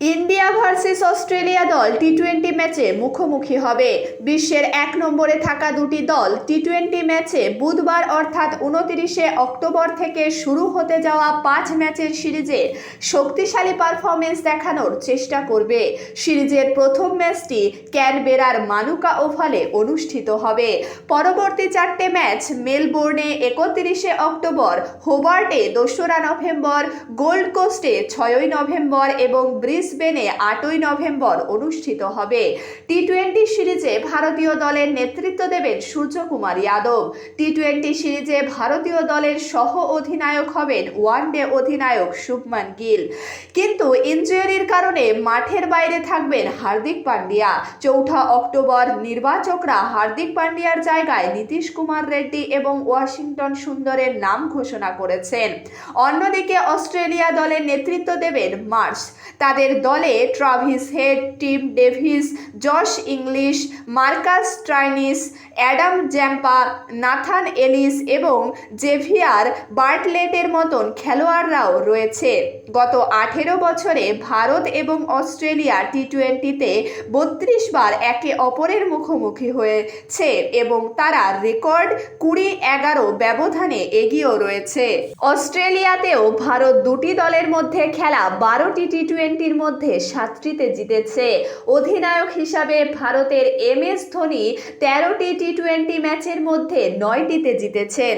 India versus Australia দল T twenty ম্যাচে মুখোমুখি হবে। বিশ্বের এক নম্বরে থাকা দুটি দল টি টোয়েন্টি ম্যাচে বুধবার অর্থাৎ উনতিরিশে অক্টোবর থেকে শুরু হতে যাওয়া পাঁচ ম্যাচের সিরিজে শক্তিশালী পারফরমেন্স দেখানোর চেষ্টা করবে। সিরিজের প্রথম ম্যাচটি ক্যানবেরার মানুকা ওভালে অনুষ্ঠিত হবে। পরবর্তী চারটে ম্যাচ মেলবোর্নে একত্রিশে অক্টোবর, হোবার্টে দোসরা নভেম্বর, গোল্ড কোস্টে ছয়ই নভেম্বর এবং ব্রিসবেনে আটই নভেম্বর অনুষ্ঠিত হবে। টি টোয়েন্টি সিরিজে ভারতীয় দলের নেতৃত্ব দেবেন সূর্যকুমার যাদব। টি টোয়েন্টি সিরিজে ভারতীয় দলের সহ অধিনায়ক হবেন ওয়ানডে অধিনায়ক শুভমান গিল। কিন্তু ইনজুরির কারণে মাঠের বাইরে থাকবেন হার্দিক পান্ডিয়া। চৌঠা অক্টোবর নির্বাচকরা হার্দিক পান্ডিয়ার জায়গায় নীতিশ কুমার রেড্ডি এবং ওয়াশিংটন সুন্দরের নাম ঘোষণা করেছেন। অন্যদিকে অস্ট্রেলিয়া দলের নেতৃত্ব দেবেন মার্স তাদের দলে Travis Head Tim Davis, Josh Inglis, Marcus Stoinis, Adam Zampa, Nathan Ellis এবং জেভিয়ার বার্টলেটের মতন খেলোয়াড়রাও রয়েছে। গত আঠেরো বছরে ভারত এবং অস্ট্রেলিয়া টি টোয়েন্টিতে বত্রিশ বার একে অপরের মুখোমুখি হয়েছে এবং তারা রেকর্ড কুড়ি এগারো ব্যবধানে এগিয়েও রয়েছে। অস্ট্রেলিয়াতেও ভারত দুটি দলের মধ্যে খেলা বারোটি টি টোয়েন্টির মধ্যে সাতটিতে জিতেছে। অধিনায়ক হিসাবে ভারতের এম এস ধোনি তেরোটি টি টোয়েন্টি ম্যাচের মধ্যে নয়টিতে জিতেছেন।